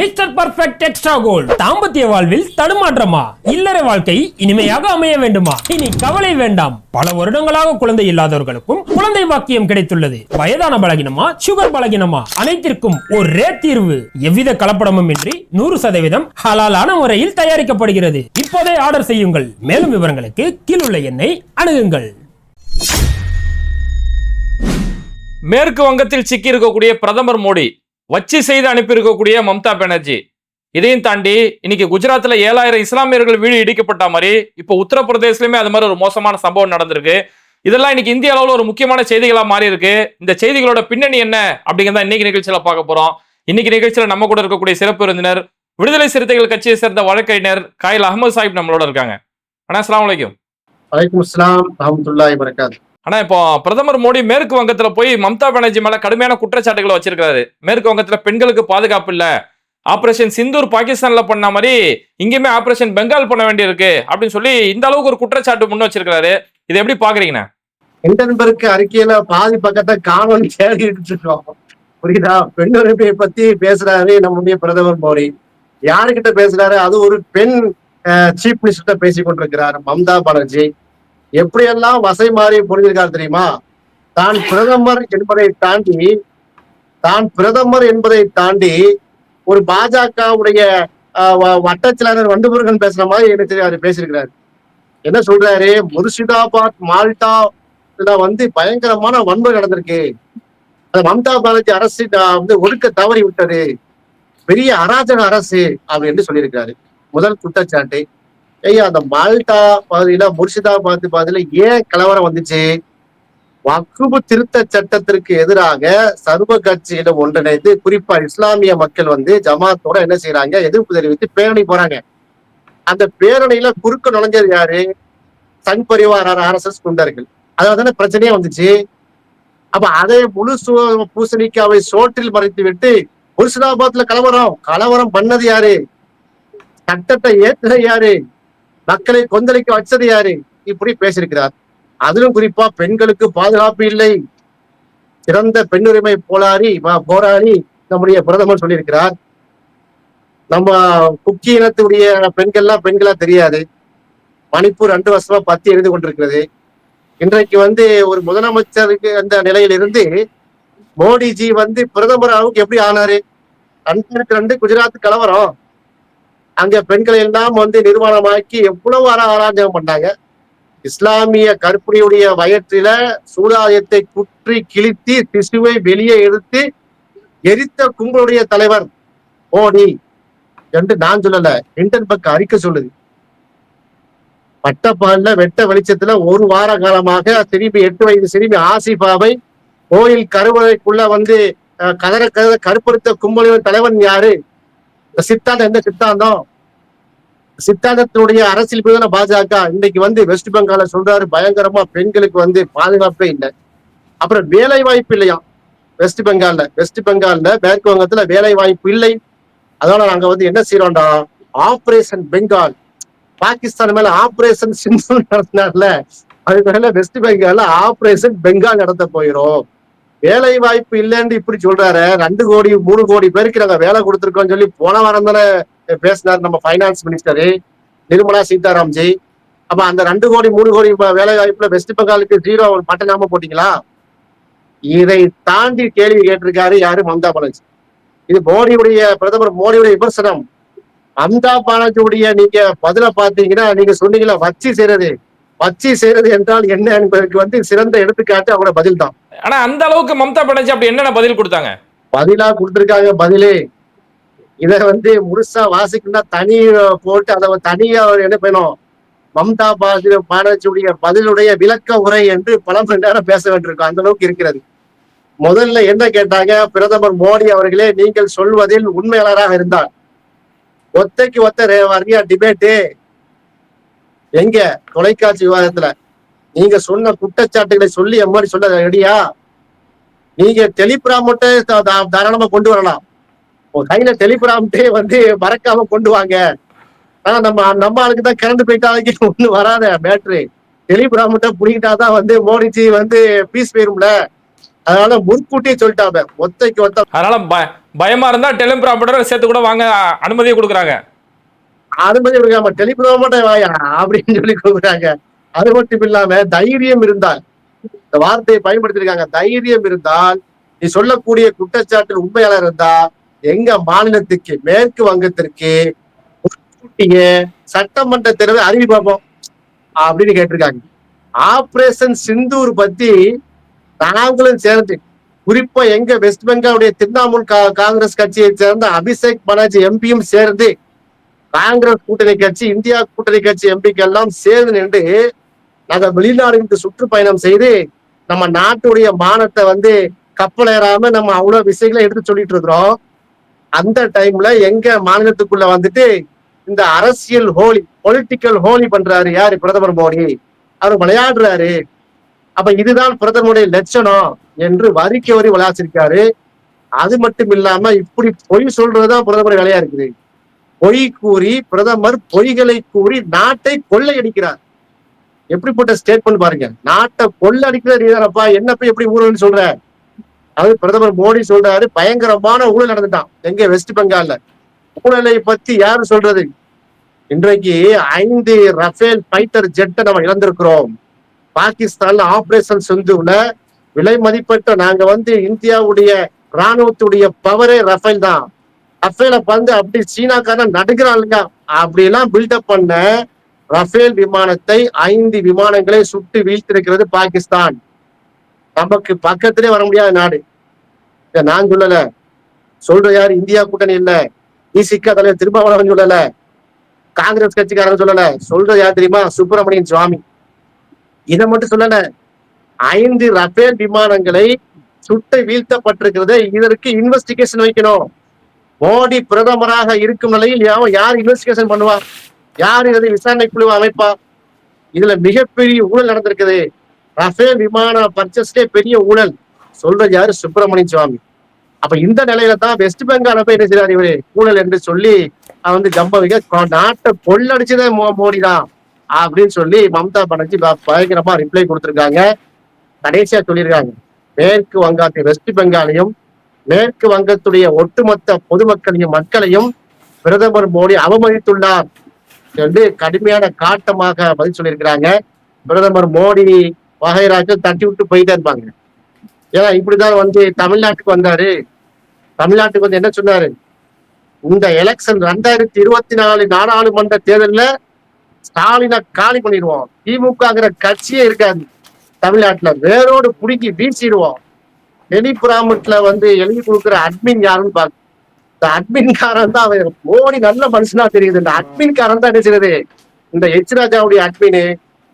Mister perfect extra gold. தாம்பத்திய வாழ்வில் தடுமாற்றமா? இல்லற வாழ்க்கை இனிமையாக அமைய வேண்டுமா? இனி கவலை வேண்டாம். பல வருடங்களாக குழந்தை இல்லாதவர்களுக்கும் குழந்தை வாக்கியம் கிடைத்துள்ளது. வயதான பலகினமா? சுகர் பலகினமா? அனைத்திற்கும் ஒரே தீர்வு. எவ்வித கலப்படமும் இன்றி நூறு சதவீதம் ஹலாலான முறையில் தயாரிக்கப்படுகிறது. இப்போதே ஆர்டர் செய்யுங்கள். மேலும் விவரங்களுக்கு கீழுள்ள எண்ணை அணுகுங்கள். மேற்கு வங்கத்தில் சிக்கி இருக்கக்கூடிய பிரதமர் மோடி வச்சு செய்து அனுப்பியிருக்கக்கூடிய மம்தா பானர்ஜி. இதையும் தாண்டி இன்னைக்கு குஜராத்தில் ஏழாயிரம் இஸ்லாமியர்கள் வீடு இடிக்கப்பட்ட மாதிரி இப்போ உத்தரப்பிரதேசலயுமே அது மாதிரி ஒரு மோசமான சம்பவம் நடந்திருக்கு. இதெல்லாம் இன்னைக்கு இந்திய அளவில் ஒரு முக்கியமான செய்திகளாக மாறி இருக்கு. இந்த செய்திகளோட பின்னணி என்ன அப்படிங்கிறத இன்னைக்கு நிகழ்ச்சியில பார்க்க போறோம். இன்னைக்கு நிகழ்ச்சியில நம்ம கூட இருக்கக்கூடிய சிறப்பு விருந்தினர் விடுதலை சிறுத்தைகள் கட்சியை சேர்ந்த வழக்கறிஞர் காயில் அகமது சாஹிப் நம்மளோட இருக்காங்க. அண்ணா அஸ்லாம் வலைக்கும் வலைக்கம் இஸ்லாம் ரஹமத்துல்லாஹி வரகாத்து ஆனா இப்போ பிரதமர் மோடி மேற்கு வங்கத்துல போய் மம்தா பானர்ஜி மேல கடுமையான குற்றச்சாட்டுகளை வச்சிருக்காரு மேற்கு வங்கத்துல பெண்களுக்கு பாதுகாப்பு இல்ல. ஆபரேஷன் சிந்தூர் பாகிஸ்தான்ல பண்ண மாதிரி இங்கேயுமே ஆபரேஷன் பெங்கால் பண்ண வேண்டியிருக்கு அப்படின்னு சொல்லி இந்த அளவுக்கு ஒரு குற்றச்சாட்டு முன் வச்சிருக்காரு இதை எப்படி பாக்குறீங்கண்ணா? ஹிண்டன்பர்க் அறிக்கையில பாதி பக்கத்தை காணொலி தேடிட்டு இருக்கோம் புரியுதா? பெண்ணுரிமையை பத்தி பேசுறாரு நம்முடைய பிரதமர் மோடி. யாருக்கிட்ட பேசுறாரு? அது ஒரு பெண் சீஃப் மினிஸ்டர் பேசி கொண்டிருக்கிறார் மம்தா பானர்ஜி. எப்படியெல்லாம் வசை மாறி புரிஞ்சிருக்காரு தெரியுமா? தான் பிரதமர் என்பதை தாண்டி தான் பிரதமர் என்பதை தாண்டி ஒரு பாஜகவுடைய வட்டச்செயலாளர் வண்டுமுருகன் பேசுற மாதிரி எனக்கு தெரியாது பேசியிருக்கிறாரு. என்ன சொல்றாரு? முர்ஷிதாபாத் மால்டா வந்து பயங்கரமான வன்முறை நடந்திருக்கு. அது மம்தா பானர்ஜி அரசு வந்து ஒடுக்க தவறி விட்டது பெரிய அராஜக அரசு அப்படின்னு சொல்லியிருக்காரு முதல் குற்றச்சாட்டு. ஐயா அந்த மால்டா பகுதியில முர்ஷிதாபாத் பகுதியில ஏன் கலவரம் வந்துச்சு? வக்குபு திருத்த சட்டத்திற்கு எதிராக சர்வ கட்சியிடம் ஒன்றிணைந்து குறிப்பா இஸ்லாமிய மக்கள் வந்து ஜமாத்தோட என்ன செய்யறாங்க எதிர்ப்பு தெரிவித்து பேரணி போறாங்க. அந்த பேரணியில குறுக்க நுழைஞ்சது யாரு? சங் பரிவார ஆர்எஸ்எஸ் குண்டர்கள். அதாவது பிரச்சனையே வந்துச்சு. அப்ப அதை முழு சு- பூசணிக்காவை சோற்றில் மறைத்து விட்டு முர்ஷிதாபாத்ல கலவரம். கலவரம் பண்ணது யாரு? சட்டத்தை ஏற்றுறது யாரு? மக்களை கொந்தளிக்க வச்சது யாரு? இப்படி பேசியிருக்கிறார். அதிலும் குறிப்பா பெண்களுக்கு பாதுகாப்பு இல்லை. சிறந்த பெண்ணுரிமை போராடி வ- போராடி நம்முடைய பிரதமர் சொல்லியிருக்கிறார். நம்ம குக்கி இனத்துடைய பெண்கள்லாம் பெண்களா தெரியாது. மணிப்பூர் ரெண்டு வருஷமா பத்தி எழுதி கொண்டிருக்கிறது. இன்றைக்கு வந்து ஒரு முதலமைச்சருக்கு அந்த நிலையில இருந்து மோடிஜி வந்து பிரதமர் அளவுக்கு எப்படி ஆனாரு? ரெண்டாயிரத்தி ரெண்டு குஜராத் கலவரம். அங்க பெண்களை எல்லாம் வந்து நிர்வாணமாக்கி எவ்வளவு அர அராஜகம் பண்ணாங்க. இஸ்லாமிய கற்பனையுடைய வயிற்றில சூதாயத்தை குற்றி கிழித்தி திசுவை வெளியே எடுத்து எரித்த கும்பலுடைய தலைவர் மோடி என்று நான் சொல்லல இன்டர்பக் அறிக்கை சொல்லுது. பட்டப்பால்ல வெட்ட வெளிச்சத்துல ஒரு வார காலமாக திரும்பி எட்டு வயது சிறுமி ஆசிஃபாவை கோயில் கருவறைக்குள்ள வந்து கதற கதற கருப்படுத்த கும்பலின் தலைவன் யாரு? இந்த சித்தாந்தம் எந்த சித்தாந்தம்? சித்தாந்தத்தினுடைய அரசியல் பிரிவான பாஜக இன்னைக்கு வந்து வெஸ்ட் பெங்கால சொல்றாரு பயங்கரமா பெண்களுக்கு வந்து பாதுகாப்பே இல்லை. அப்புறம் வேலை வாய்ப்பு இல்லையா? வெஸ்ட் பெங்கால்ல. வெஸ்ட் பெங்கால்ல மேற்கு வங்கத்துல வேலை வாய்ப்பு இல்லை. அதனால நாங்க வந்து என்ன செய்யறோம்டா ஆபரேஷன் பெங்கால். பாகிஸ்தான் மேல ஆபரேஷன் சிந்து நடத்தினார்ல. அதுக்கு வெஸ்ட் பெங்கால்ல ஆபரேஷன் பெங்கால் நடத்த போயிரும் வேலை வாய்ப்பு இல்லைன்னு இப்படி சொல்றாரு. ரெண்டு கோடி மூணு கோடி பேருக்கு நாங்க வேலை கொடுத்துருக்கோம்னு சொல்லி போன வாரம் தானே பேசினார் நம்ம ஃபைனான்ஸ் மினிஸ்டரு நிர்மலா சீதாராம்ஜி. அப்ப அந்த ரெண்டு கோடி மூணு கோடி வேலை வாய்ப்புல வெஸ்ட் பெங்காலுக்கு ஜீரோ பட்டனாம போட்டீங்களா? இதை தாண்டி கேள்வி கேட்டிருக்காரு யாரு? மம்தா பானர்ஜி. இது மோடியுடைய பிரதமர் மோடியுடைய விமர்சனம். மம்தா பானர்ஜியுடைய நீங்க பதில பாத்தீங்கன்னா நீங்க சொன்னீங்களா வச்சு செய்யறது வச்சு செய்யறது என்றால் என்ன என்பதற்கு வந்து சிறந்த எடுத்துக்காட்டு அவரோட பதில் தான் ஆனா அந்த அளவுக்கு மம்தா பானர்ஜி அப்படி என்னென்ன பதில் கொடுத்தாங்க? பதிலா கொடுத்திருக்காங்க பதிலே. இத வந்து முழுசா வாசிக்கணும்னா தனி போட்டு அதை தனியா அவர் என்ன பண்ணணும்? மம்தா பாரதி பானர்ஜியுடைய பதிலுடைய விளக்க உரை என்று பல மணி நேரம் பேச வேண்டியிருக்கும். அந்த அளவுக்கு இருக்கிறது. முதல்ல என்ன கேட்டாங்க? பிரதமர் மோடி அவர்களே நீங்கள் சொல்வதில் உண்மையாளராக இருந்தார். ஒத்தைக்கு ஒத்த ரே- வரியா டிபேட்டு. எங்க? தொலைக்காட்சி விவாதத்துல. நீங்க சொன்ன குற்றச்சாட்டுகளை சொல்லி எம்மாடி சொல்ல ரெடியா? நீங்க டெலிபிராமட்டை தாராளமா கொண்டு வரலாம். கையில டெலிபிராமட்டே வந்து மறக்காம கொண்டு வாங்க. ஆனா நம்ம நம்ம ஆளுக்கு தான் கரண்ட் போயிட்டாங்க ஒண்ணு வராத பேட்டரி டெலிபிராமட்டை புடிக்கிட்டாதான் வந்து மோடிஜி வந்து பீஸ் போயிரும்ல. அதனால முன்கூட்டியே சொல்லிட்டாங்க. ஒத்தைக்கு ஒத்த அதனால பயமா இருந்தா டெலிபிராமட்டர் சேர்த்து கூட வாங்க அனுமதியை கொடுக்குறாங்க. அது அனுமதி டெலிபோன் மட்டும் வாயா? அப்படின்னு சொல்லி கொடுக்குறாங்க. அது மட்டும் இல்லாம தைரியம் இருந்தால் இந்த வார்த்தையை பயன்படுத்திருக்காங்க தைரியம் இருந்தால் நீ சொல்லக்கூடிய குற்றச்சாட்டில் உண்மையாளர் இருந்தா எங்க மாநிலத்துக்கு மேற்கு வங்கத்திற்கு சட்டமன்ற தேர்வை அறிவி பார்ப்போம் அப்படின்னு கேட்டிருக்காங்க. ஆபரேஷன் சிந்தூர் பத்தி நாங்களும் சேர்ந்து குறிப்பா எங்க வெஸ்ட் பெங்காலுடைய திரிணாமுல் கா- காங்கிரஸ் கட்சியை சேர்ந்த அபிஷேக் பானர்ஜி எம்பியும் சேர்ந்து காங்கிரஸ் கூட்டணி கட்சி இந்தியா கூட்டணி கட்சி எம்பிக்கள் எல்லாம் சேர்ந்து நின்று நாங்கள் வெளிநாடுகளுக்கு சுற்றுப்பயணம் செய்து நம்ம நாட்டுடைய மானத்தை வந்து கப்பல் ஏறாம நம்ம அவ்வளவு விஷயங்களை எடுத்து சொல்லிட்டு இருக்கிறோம். அந்த டைம்ல எங்க மாநிலத்துக்குள்ள வந்துட்டு இந்த அரசியல் ஹோலி பொலிட்டிக்கல் ஹோலி பண்றாரு யாரு? பிரதமர் மோடி. அவர் விளையாடுறாரு. அப்ப இதுதான் பிரதமருடைய லட்சணம் என்று வரிக்கு வரி விளையாச்சிருக்காரு அது மட்டும் இல்லாம இப்படி பொய் சொல்றதுதான் பிரதமர் வேலையா இருக்குது. பொய் கூறி பிரதமர் பொய்களை கூறி நாட்டை கொள்ளையடிக்கிறார். எப்படிப்பட்ட ஸ்டேட்மெண்ட் பாருங்க. நாட்டை கொள்ளடிக்கிற நீதானப்பா என்ன போய் எப்படி ஊழல்னு சொல்ற? அது பிரதமர் மோடி சொல்றாரு பயங்கரமான ஊழல் நடந்துட்டான். எங்க வெஸ்ட் பெங்கால்ல. ஊழலை பத்தி யாரு சொல்றது? இன்றைக்கு ஐந்து ரஃபேல் ஃபைட்டர் ஜெட்டை நம்ம இழந்திருக்கிறோம். பாகிஸ்தான்ல ஆபரேஷன் சிந்துல விலை மதிப்பற்ற நாங்க வந்து இந்தியாவுடைய ராணுவத்துடைய பவரே ரஃபேல் தான். ரஃபேல வந்து அப்படி சீனாக்காரன் நடுக்கிறாங்க அப்படி எல்லாம் பில்டப் பண்ண ரஃபேல் விமானத்தை ஐந்து விமானங்களை சுட்டு வீழ்த்திருக்கிறது பாகிஸ்தான். நமக்கு பக்கத்திலே வர முடியாத நாடு. இத நான் சொல்லல. சொல்ற யார்? இந்தியா கூட்டணி இல்ல. இசிக்க தலைவர் திருமாவளவன் சொல்லல. காங்கிரஸ் கட்சிக்காரன் சொல்லல. சொல்ற யார் தெரியுமா? சுப்பிரமணியன் சுவாமி. இதை மட்டும் சொல்லல. ஐந்து ரஃபேல் விமானங்களை சுட்டு வீழ்த்தப்பட்டிருக்கிறது இதற்கு இன்வெஸ்டிகேஷன் வைக்கணும். மோடி பிரதமராக இருக்கும் நிலையில் யார் இன்வெஸ்டிகேஷன் பண்ணுவா யார் இதை விசாரணை குழு அமைப்பா இதுல மிகப்பெரிய ஊழல் நடந்திருக்குது. ரஃபேல் விமான பர்ச்சஸ்லே பெரிய ஊழல். சொல்றது யாரு? சுப்பிரமணியன் சுவாமி. அப்ப இந்த நிலையில தான் வெஸ்ட் பெங்கால போய் என்ன செய்யறாரு இவரு? ஊழல் என்று சொல்லி அவன் வந்து ஜம்ப வைக்க நாட்டை கொள்ளடிச்சதே மோ- மோடி தான் அப்படின்னு சொல்லி மம்தா பானர்ஜி பயங்கரமா ரிப்ளை கொடுத்துருக்காங்க. கடைசியா சொல்லியிருக்காங்க. மேற்கு வங்காளத்தை வெஸ்ட் பெங்காலையும் மேற்கு வங்கத்துடைய ஒட்டுமொத்த பொதுமக்களையும் மக்களையும் பிரதமர் மோடி அவமதித்துள்ளார் என்று கடுமையான காட்டமாக பதில் சொல்லியிருக்கிறாங்க. பிரதமர் மோடி வகைராஜன் தட்டி விட்டு போயிட்டே இருப்பாங்க ஏன்னா இப்படிதான் வந்து தமிழ்நாட்டுக்கு வந்தாரு. தமிழ்நாட்டுக்கு வந்து என்ன சொன்னாரு? இந்த எலெக்ஷன் ரெண்டாயிரத்தி இருபத்தி நாலு நாடாளுமன்ற தேர்தலில் ஸ்டாலினை காலி பண்ணிடுவோம். திமுகங்கிற கட்சியே இருக்காது. தமிழ்நாட்டுல வேரோடு புடுங்கி வீசிடுவோம். டெலிபிராமட்ல வந்து எழுதி கொடுக்குற அட்மின் யாருன்னு பாக்க இந்த அட்மின் காரன் தான் அவன். மோடி நல்ல மனுஷனா தெரியுது. இந்த அட்மின் காரன் தான் என்ன இந்த எச் ராஜாவுடைய அட்மின்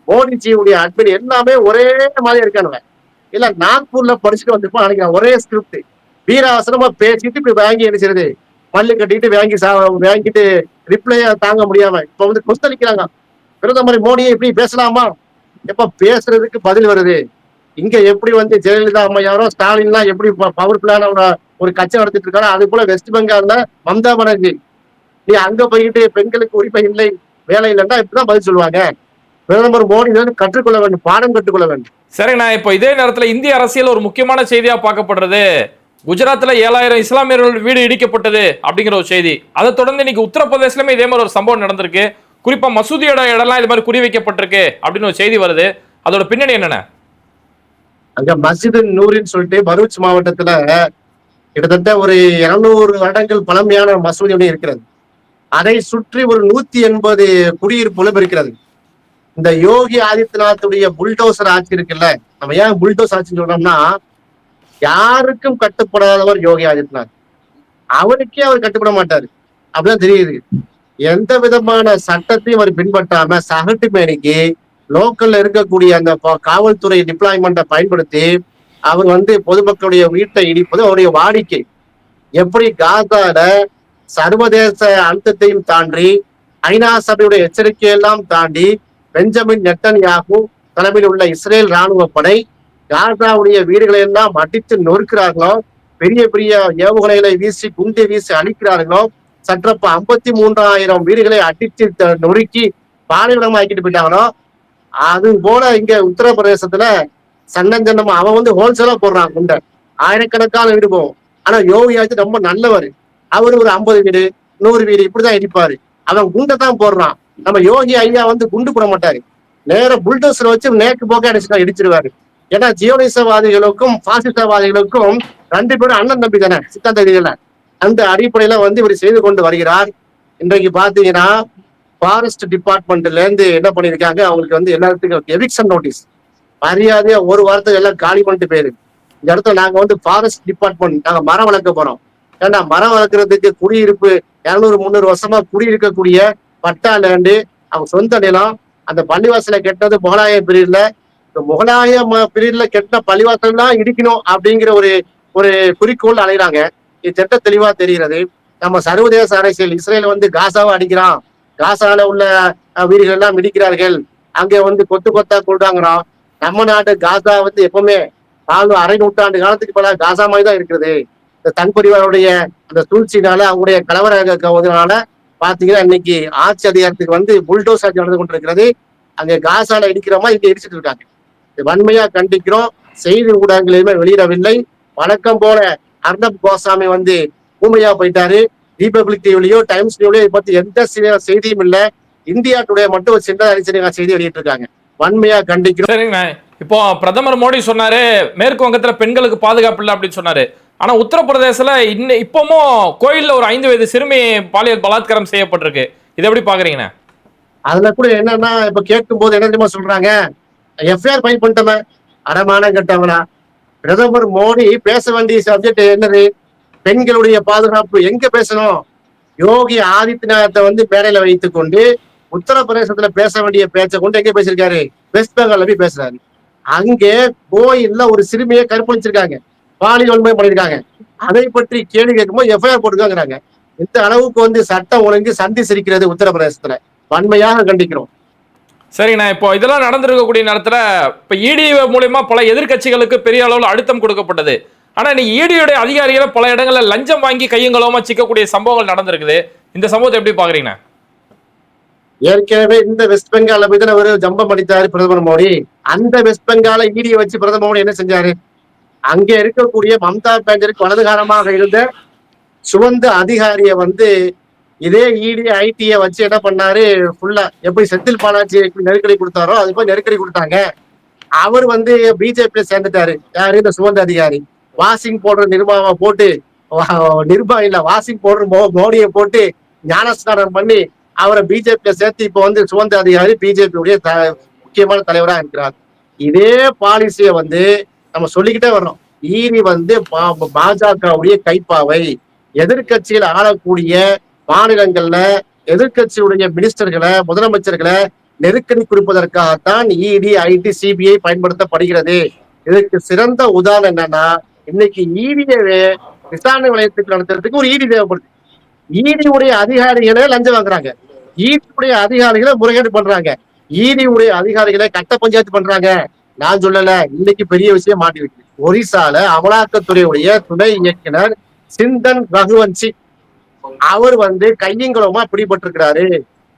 மோடிஜியுடைய அட்மின் எல்லாமே ஒரே மாதிரி இருக்கானுவன் இல்ல நாக்பூர்ல படிச்சுட்டு வந்திருப்பான் நினைக்கிறேன். ஒரே ஸ்கிரிப்ட் வீராசனமா பேசிட்டு இப்படி வாங்கி என்ன பல்லு கட்டிட்டு வாங்கி சா வாங்கிட்டு ரிப்ளையா தாங்க முடியாம இப்ப வந்து கொஸ்தளிக்கிறாங்க பிரதமர் மோடியை இப்படி பேசலாமா? எப்ப பேசுறதுக்கு பதில் வருது? இங்க எப்படி வந்து ஜெயலலிதா அம்மையாரோ ஸ்டாலின்லாம் எப்படி பவர்ஃபுல்லான ஒரு ஒரு கட்சி நடத்திட்டு இருக்காரோ அது போல வெஸ்ட் பெங்கால்ல மம்தா பானர்ஜி. நீ அங்க போயிட்டு பெண்களுக்கு உரிமை இல்லை வேலை இல்லைன்னா இப்படிதான் பதில் சொல்லுவாங்க. பிரதமர் மோடி கற்றுக்கொள்ள வேண்டும் பாடம் கற்றுக்கொள்ள வேண்டும். சரிங்கண்ணா இப்போ இதே நேரத்துல இந்திய அரசியல் ஒரு முக்கியமான செய்தியா பார்க்கப்படுறது. குஜராத்ல ஏழாயிரம் இஸ்லாமியர்கள் வீடு இடிக்கப்பட்டது அப்படிங்கிற ஒரு செய்தி. அதை தொடர்ந்து இன்னைக்கு உத்தரப்பிரதேசலுமே இதே மாதிரி ஒரு சம்பவம் நடந்திருக்கு. குறிப்பா மசூதியோட இடம்லாம் இது மாதிரி குறி வைக்கப்பட்டிருக்கு அப்படின்னு ஒரு செய்தி வருது. அதோட பின்னணி என்னென்ன? அங்க மஸ்ஜிது நூரின்னு சொல்லிட்டு பரூச் மாவட்டத்துல கிட்டத்தட்ட ஒரு இருநூறு வருடங்கள் பழமையான மசூதி ஒன்று இருக்கிறது. அதை சுற்றி ஒரு நூத்தி எண்பது குடியிருப்புகளும் இருக்கிறது. இந்த யோகி ஆதித்யநாத்துடைய புல்டோசர் ஆட்சி இருக்குல்ல நம்ம ஏன் புல்டோஸ் ஆட்சின்னு சொல்றோம்னா யாருக்கும் கட்டுப்படாதவர் யோகி ஆதித்யநாத். அவருக்கே அவர் கட்டுப்பட மாட்டாரு. அப்படிதான் தெரியுது. எந்த விதமான சட்டத்தையும் அவர் பின்பற்றாம சகட்டு மேனிக்கு லோக்கல்ல இருக்கக்கூடிய அந்த காவல்துறை டிப்ளாய்மெண்ட்டை பயன்படுத்தி அவர் வந்து பொதுமக்களுடைய வீட்டை இடிப்பது அவருடைய வாடிக்கை. எப்படி காசால சர்வதேச அழுத்தத்தையும் தாண்டி ஐநா சபையுடைய எச்சரிக்கையெல்லாம் தாண்டி பெஞ்சமின் நெட்டன் யாகு தலைமையில் உள்ள இஸ்ரேல் ராணுவ படை காசாவுடைய வீடுகளை எல்லாம் அடித்து நொறுக்கிறார்களோ பெரிய பெரிய ஏவுகணைகளை வீசி குண்டை வீசி அழிக்கிறார்களோ சற்றப்ப ஐம்பத்தி மூன்றாயிரம் வீடுகளை அடித்து த- நொறுக்கி பாலைவனமாக்கிட்டு போயிட்டாங்களோ அது போல இங்க உத்தரப்பிரதேசத்துல சன்னஞ்சன்னமா அவன் வந்து ஹோல்சேலா போடுறான் குண்டை. ஆயிரக்கணக்கான வீடு போகும். ஆனா யோகி ஆதித்யநாத் ரொம்ப நல்லவர். அவரு ஒரு ஐம்பது வீடு நூறு வீடு இப்படிதான் இடிப்பாரு அவன் குண்டை தான் போடுறான். நம்ம யோகி ஐயா வந்து குண்டு போட மாட்டாரு. நேர புல்டோசர் வச்சு நேக்கு போக்க அடிச்சு இடிச்சிருவாரு. ஏன்னா ஜியோனிசவாதிகளுக்கும் பாசிசவாதிகளுக்கும் ரெண்டு பேரும் அண்ணன் தம்பி தானே சித்தாந்த அந்த அடிப்படையில வந்து இவர் செய்து கொண்டு வருகிறார். இன்றைக்கு பாத்தீங்கன்னா ஃபாரஸ்ட் டிபார்ட்மெண்ட்ல இருந்து என்ன பண்ணிருக்காங்க அவங்களுக்கு வந்து எல்லாத்துக்கும் எவிக்ஷன் நோட்டீஸ் மரியாதையா ஒரு வாரத்துக்கு எல்லாம் காலி பண்ணிட்டு போயிரு இந்த இடத்துல நாங்க வந்து ஃபாரஸ்ட் டிபார்ட்மெண்ட் நாங்க மரம் வளர்க்க போறோம். ஏன்னா மரம் வளர்க்கறதுக்கு குடியிருப்பு இருநூறு முந்நூறு வருஷமா குடியிருக்கக்கூடிய பட்டா லேண்டு அவங்க சொந்த நிலம் அந்த பள்ளிவாசல கெட்டது முகலாய பிரிவுல முகலாய பிரிவுல கெட்ட பள்ளிவாசல் தான் இடிக்கணும் அப்படிங்கிற ஒரு ஒரு குறிக்கோள் அலைகிறாங்க இது திட்ட தெளிவா தெரிகிறது. நம்ம சர்வதேச அரசியல் இஸ்ரேல் வந்து காசாவை அடிக்கிறான். காசால உள்ள வீடுகள் எல்லாம் இடிக்கிறார்கள் அங்க வந்து கொத்து கொத்தா கொள்றாங்கிறோம் நம்ம நாட்டு காசா வந்து எப்பவுமே நாலு அரை நூற்றாண்டு காலத்துக்கு பல காசா மாதிரி தான் இருக்கிறது. இந்த தன்பரிவாருடைய அந்த சூழ்ச்சினால அவங்களுடைய கலவரனால பாத்தீங்கன்னா இன்னைக்கு ஆட்சி அதிகாரத்துக்கு வந்து புல்டோஸ் ஆட்சி நடந்து கொண்டிருக்கிறது. அங்க காசால இடிக்கிறோமா இங்க இடிச்சிட்டு இருக்காங்க. வன்மையா கண்டிக்கிறோம். செய்தி ஊடகங்களிலுமே வெளியிடவில்லை. வழக்கம் போல அர்ணப் கோசாமி வந்து ஊமையா போயிட்டாரு. தீபபிளிக் டிவிலையோ டைம்ஸ் டிவிலையோ இதை பத்தி எந்த செய்தியும் இல்ல. இந்தியா டுடே மட்டும் ஒரு சின்ன அறிஞர் செய்தி வெளியிட்டு இருக்காங்க வன்மையா கண்டிக்கிறோம். சரிங்கண்ணா. இப்போ பிரதமர் மோடி சொன்னாரு மேற்கு வங்கத்துல பெண்களுக்கு பாதுகாப்பு இல்லை அப்படின்னு சொன்னாரு. ஆனா உத்தரப்பிரதேசல இன்ன இப்பவும் கோயில்ல ஒரு ஐந்து வயது சிறுமி பாலியல் பலாத்காரம் செய்யப்பட்டிருக்கு. இதை எப்படி பாக்குறீங்கண்ணா? அதுல கூட என்னன்னா இப்ப கேட்கும் போது என்ன தெரியுமா சொல்றாங்க? எஃப்ஐஆர் ஃபைல் பண்ணிட்டோமே அடமானம் கட்டவனா? பிரதமர் மோடி பேச வேண்டிய சப்ஜெக்ட் என்னது? பெண்களுடைய பாதுகாப்பு எங்க பேசணும்? யோகி ஆதித்யநாத்தை வந்து மேடையில வைத்துக் கொண்டு உத்தரப்பிரதேசத்துல பேச வேண்டிய பேச்சை கொண்டு எங்க பேசியிருக்காரு? வெஸ்ட் பெங்கால்ல போய் பேசுறாரு. அங்கே கோயில்ல ஒரு சிறுமியை கற்பழிச்சிருக்காங்க. பாலியல் வன்முறை பண்ணிருக்காங்க. அதை பற்றி கேள்வி கேட்கும்போது எஃப்ஐஆர் போட்டுக்காங்கிறாங்க. இந்த அளவுக்கு வந்து சட்டம் ஒழுங்கு சந்தி சிரிக்கிறது உத்தரப்பிரதேசத்துல. வன்மையாக கண்டிக்கிறோம். சரிங்கண்ணா இப்போ இதெல்லாம் நடந்திருக்கக்கூடிய நேரத்துல இப்ப இடி மூலயமா பல எதிர்க்கட்சிகளுக்கு பெரிய அளவில் அழுத்தம் கொடுக்கப்பட்டது. ஆனால் இன்னைக்கு ஈடியுடைய அதிகாரிகளை பல இடங்களில் லஞ்சம் வாங்கி கையங்களோமா சிக்கக்கூடிய சம்பவங்கள் நடந்திருக்குது. இந்த சம்பவத்தை எப்படி பாக்குறீங்க ஏற்கனவே இந்த வெஸ்ட் பெங்கால போய் ஒரு ஜம்பம் அடித்தாரு பிரதமர் மோடி. அந்த வெஸ்ட் பெங்கால ஈடியை வச்சு பிரதமர் மோடி என்ன செஞ்சாரு? அங்க இருக்கக்கூடிய மம்தா பேஞ்சருக்கு வலதுகாரமாக இருந்த சுவந்த அதிகாரிய வந்து இதே இடி ஐடிய வச்சு என்ன பண்ணாரு? ஃபுல்லா எப்படி செந்தில் பாலாஜி நெருக்கடி கொடுத்தாரோ அது போய் நெருக்கடி கொடுத்தாங்க. அவர் வந்து பிஜேபியில சேர்ந்துட்டாரு. யாரு? இந்த சுவந்த அதிகாரி. வாஷிங் போடுற நிர்மாவை போட்டு நிர்மா இல்ல வாஷிங் போடுற மோ- மோடியை போட்டு ஞானஸ்நானம் பண்ணி அவரை பிஜேபியில சேர்த்து இப்ப வந்து சுதந்திர அதிகாரி பிஜேபியுடைய முக்கியமான தலைவரா இருக்கிறார். இதே பாலிசியை வந்து நம்ம சொல்லிக்கிட்டே வர்றோம். ஈரி வந்து பா- பாஜகவுடைய கைப்பாவை எதிர்க்கட்சியில் ஆளக்கூடிய மாநிலங்கள்ல எதிர்கட்சியுடைய மினிஸ்டர்களை முதலமைச்சர்களை நெருக்கடி குறிப்பதற்காகத்தான் இடி ஐடி சிபிஐ பயன்படுத்தப்படுகிறது. இதுக்கு சிறந்த உதாரணம் என்னன்னா இன்னைக்கு ஈடியவே விசாரணை நிலையத்துக்கு நடத்துறதுக்கு ஒரு ஈடி தேவைப்படுது. ஈடியுடைய உடைய அதிகாரிகளே லஞ்சம் வாங்குறாங்க. ஈடியுடைய உடைய அதிகாரிகளை முறைகேடு பண்றாங்க. ஈடியுடைய உடைய அதிகாரிகளை கட்ட பஞ்சாயத்து பண்றாங்க. நான் சொல்லல இன்னைக்கு பெரிய விஷயம் மாட்டி விட்டு ஒரிசால அமலாக்கத்துறையுடைய துணை இயக்குனர் சிந்தன் ரகுவன்சி அவர் வந்து கையங்குளமா பிடிபட்டிருக்கிறாரு.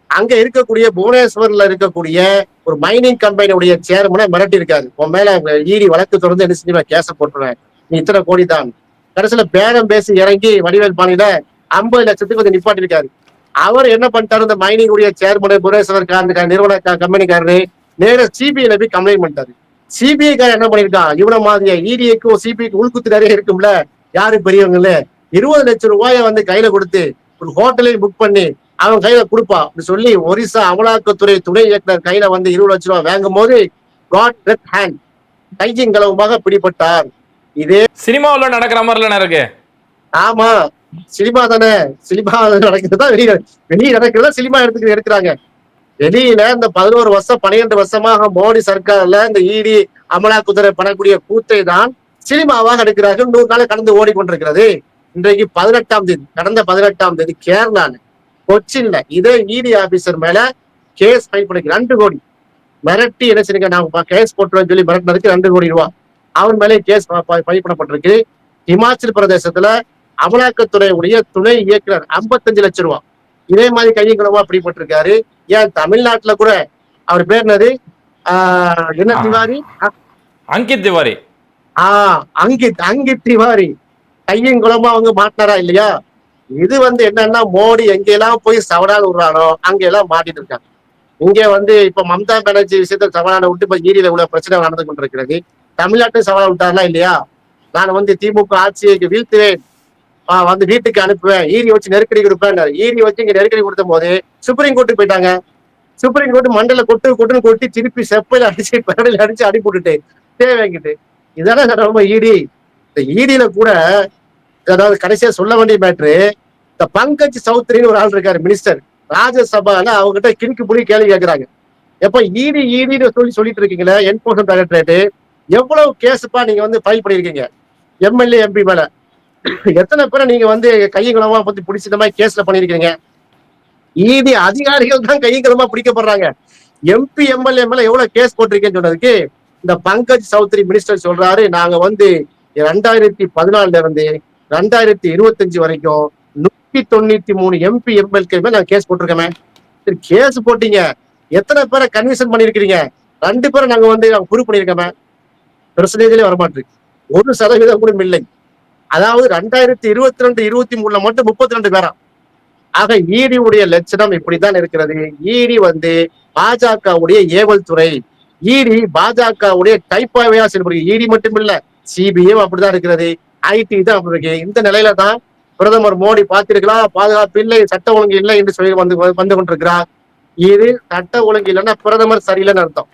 அங்க இருக்கக்கூடிய புவனேஸ்வர்ல இருக்கக்கூடிய ஒரு மைனிங் கம்பெனியுடைய சேர்மனை மிரட்டி இருக்காரு உன் மேல ஈடி வழக்கு தொடர்ந்து என்ன செஞ்சு கேச போட்டுருவேன் இத்தனை கோடி தான் கடைசியில பேரம் பேசி இறங்கி வடிவேல் பாணியில ஐம்பது லட்சத்துக்கு வந்து நிப்பாட்டிருக்காரு அவர் என்ன பண்ணிட்டாரு? இந்த மைனிங் உடைய சேர்மனை புவனேஸ்வர் காரனுக்கா நிறுவன கம்பெனிக்காரரு நேர சிபிஐல போய் கம்ப்ளைண்ட் பண்ணிட்டாரு. சிபிஐ காரன் என்ன பண்ணிருக்கான் இவன மாதிரியா இடிஐக்கும் சிபிஐக்கு உள்குத்து நிறைய இருக்கும்ல? யாரு பெரியவங்கல்ல இருபது லட்சம் ரூபாய வந்து கையில கொடுத்து ஒரு ஹோட்டலையும் புக் பண்ணி அவன் கையில கொடுப்பான். அப்படின்னு சொல்லி ஒரிசா அமலாக்கத்துறை துணை இயக்குனர் கையில வந்து இருபது லட்சம் ரூபாய் வாங்கும் போது காட் ரெட் ஹேண்ட் கையின் களவுமாக பிடிபட்டார். இதே சினிமாவில் நடக்கிற மாதிரிலாம் இருக்கு? ஆமா. சினிமா தானே. சினிமா நடக்கிறதா வெளியே வெளியே நடக்கிறதா சினிமா எடுத்துக்க எடுக்கிறாங்க வெளியில இந்த பதினோரு வருஷம் பன்னிரெண்டு வருஷமாக மோடி சர்க்கார்ல இந்த இடி அமலாக்குத்துறை பண்ணக்கூடிய கூத்தை தான் சினிமாவாக எடுக்கிறார்கள். நூறு நாள் கடந்து ஓடிக்கொண்டிருக்கிறது. இன்றைக்கு பதினெட்டாம் தேதி கடந்த பதினெட்டாம் தேதி கேரளால கொச்சின்ல இதே இடி ஆபீசர் மேல கேஸ் ஃபைல் பண்ணிருக்கு. ரெண்டு கோடி. மிரட்டி என்ன செய்யுங்க நான் கேஸ் போட்டுருவேன் சொல்லி மிரட்டினதுக்கு ரெண்டு கோடி ரூபாய் அவன் மேலே கேஸ் ஃபைல் பண்ணப்பட்டிருக்கு இமாச்சல் பிரதேசத்துல அமலாக்கத்துறை உடைய துணை இயக்குனர் 55 லட்சம் ரூபாய் இதே மாதிரி கையங்களமா பிடிபட்டிருக்காரு. ஏன் தமிழ்நாட்டுல கூட அவர் பேர் என்னது? ஆஹ் என்ன. திவாரி? அங்கித் திவாரி. ஆஹ் அங்கித் அங்கித் திவாரி. கையும் குளமா அவங்க மாட்டினாரா இல்லையா? இது வந்து என்னன்னா மோடி எங்கெல்லாம் போய் சவடால் விடுறானோ அங்கெல்லாம் மாட்டிட்டு இருக்காங்க. இங்க வந்து இப்ப மம்தா பானர்ஜி விஷயத்த சவாலான விட்டு இப்ப ஈரியில இவ்வளவு பிரச்சனை நடந்து கொண்டிருக்கிறது. தமிழ்நாட்டு சவால் விட்டாரா இல்லையா? நான் வந்து திமுக ஆட்சியை வீழ்த்துவேன். வந்து வீட்டுக்கு அனுப்புவேன். ஈரி வச்சு நெருக்கடி கொடுப்பேன் ஈரி வச்சு இங்க நெருக்கடி கொடுத்த போது சுப்ரீம் கோர்ட்டுக்கு போயிட்டாங்க. சுப்ரீம் கோர்ட் மண்டல கொட்டு கொட்டுன்னு கொட்டி திருப்பி செப்பையில அடிச்சு பெரடில அடிச்சு அடி போட்டுட்டு தேவைங்கிட்டு இதானே ரொம்ப ஈடி இந்த ஈடியில கூட அதாவது கடைசியா சொல்ல வேண்டிய மேட்ரு இந்த பங்கஜ் சௌத்ரின்னு ஒரு ஆள் இருக்காரு மினிஸ்டர் ராஜ்யசபால அவங்ககிட்ட கிணிக்கு புடி கேள்வி கேட்கிறாங்க எப்ப ஈடி ஈடின்னு சொல்லி சொல்லிட்டு இருக்கீங்களே என்போர்ஸ்மெண்ட் டைரக்டரேட் எவ்வளவு கேஸ்ப்பா நீங்க வந்து ஃபைல் பண்ணிருக்கீங்க? எம்எல்ஏ எம்பி மேல. எத்தனை பேரை நீங்க வந்து கையங்கலமா பத்தி பிடிச்ச மாதிரி கேஸ்ல பண்ணிருக்கீங்க? ஈடி அதிகாரிகள் தான் கையங்கலமா பிடிக்கப்படுறாங்க. எம்பி எம்எல்ஏ மேல எவ்வளவு கேஸ் போட்டிருக்கேன்னு சொன்னதுக்கு இந்த பங்கஜ் சௌத்ரி மினிஸ்டர் சொல்றாரு நாங்க வந்து ரெண்டாயிரத்தி பதினாலுல இருந்து ரெண்டாயிரத்தி இருபத்தஞ்சு வரைக்கும் நூத்தி தொண்ணூத்தி மூணு எம்பி எம்எல்கே மேல நாங்க கேஸ் போட்டிருக்கோமே. சரி கேஸ் போட்டீங்க. எத்தனை பேரை கன்விஷன் பண்ணிருக்கிறீங்க ரெண்டு பேரை நாங்க வந்து நாங்க ப்ரூவ் பண்ணிருக்கோமே பெர்சன்டேஜ்லயே வரமாட்டிருக்கு ஒரு சதவீதம் கூட இல்லை. அதாவது ரெண்டாயிரத்தி இருபத்தி ரெண்டு இருபத்தி மூணுல மட்டும் முப்பத்தி ரெண்டு பேரா? ஆக ஈடியுடைய உடைய லட்சணம் இப்படித்தான் இருக்கிறது. ஈடி வந்து பாஜகவுடைய ஏவல் துறை. ஈடி பாஜகவுடைய டைப்பாவையா செயல்படுகிறது ஈடி மட்டும் இல்ல. சிபிஎம் அப்படிதான் இருக்கிறது. ஐடி தான் அப்படி இருக்கு. இந்த நிலையில தான் பிரதமர் மோடி பார்த்திருக்கலாம் பாதுகாப்பு இல்லை சட்ட ஒழுங்கு இல்லை என்று சொல்லி வந்து வந்து கொண்டிருக்கிறார். இது சட்ட ஒழுங்கு இல்லைன்னா பிரதமர் சரியில்லைன்னு அர்த்தம்.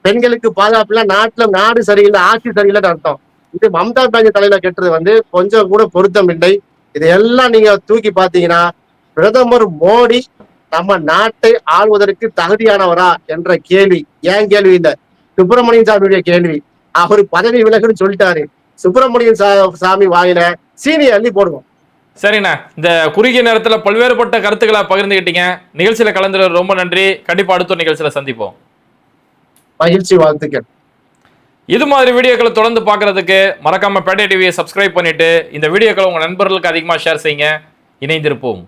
பெண்களுக்கு பாதுகாப்பு இல்லை நாட்டுல நாடு சரியில்லை ஆட்சி சரியில்லைன்னு அர்த்தம். இது மம்தா பானர்ஜி தலையில கெட்டது வந்து கொஞ்சம் கூட பொருத்தம் இல்லை. இதையெல்லாம் நீங்க தூக்கி பாத்தீங்கன்னா பிரதமர் மோடி நம்ம நாட்டை ஆள்வதற்கு தகுதியானவரா என்ற கேள்வி. ஏன் கேள்வி இல்ல? சுப்பிரமணியன் சாமியுடைய கேள்வி. அவர் பதவி விலகுன்னு சொல்லிட்டாரு. சுப்பிரமணியன் சா- சாமி வாயில சீனியை அள்ளி போடுவோம். சரிண்ணா. இந்த குறுகிய நேரத்துல பல்வேறுபட்ட கருத்துக்களை பகிர்ந்துக்கிட்டீங்க நிகழ்ச்சியில கலந்துறது ரொம்ப நன்றி. கண்டிப்பா அடுத்த நிகழ்ச்சியில சந்திப்போம். மகிழ்ச்சி வாழ்த்துக்கள். இது மாதிரி வீடியோக்களை தொடர்ந்து பார்க்கறதுக்கு மறக்காம பேட்டை டிவியை சப்ஸ்கிரைப் பண்ணிட்டு இந்த வீடியோக்களை உங்க நண்பர்களுக்கு அதிகமாக ஷேர் செய்யுங்க. இணைந்திருப்போம்.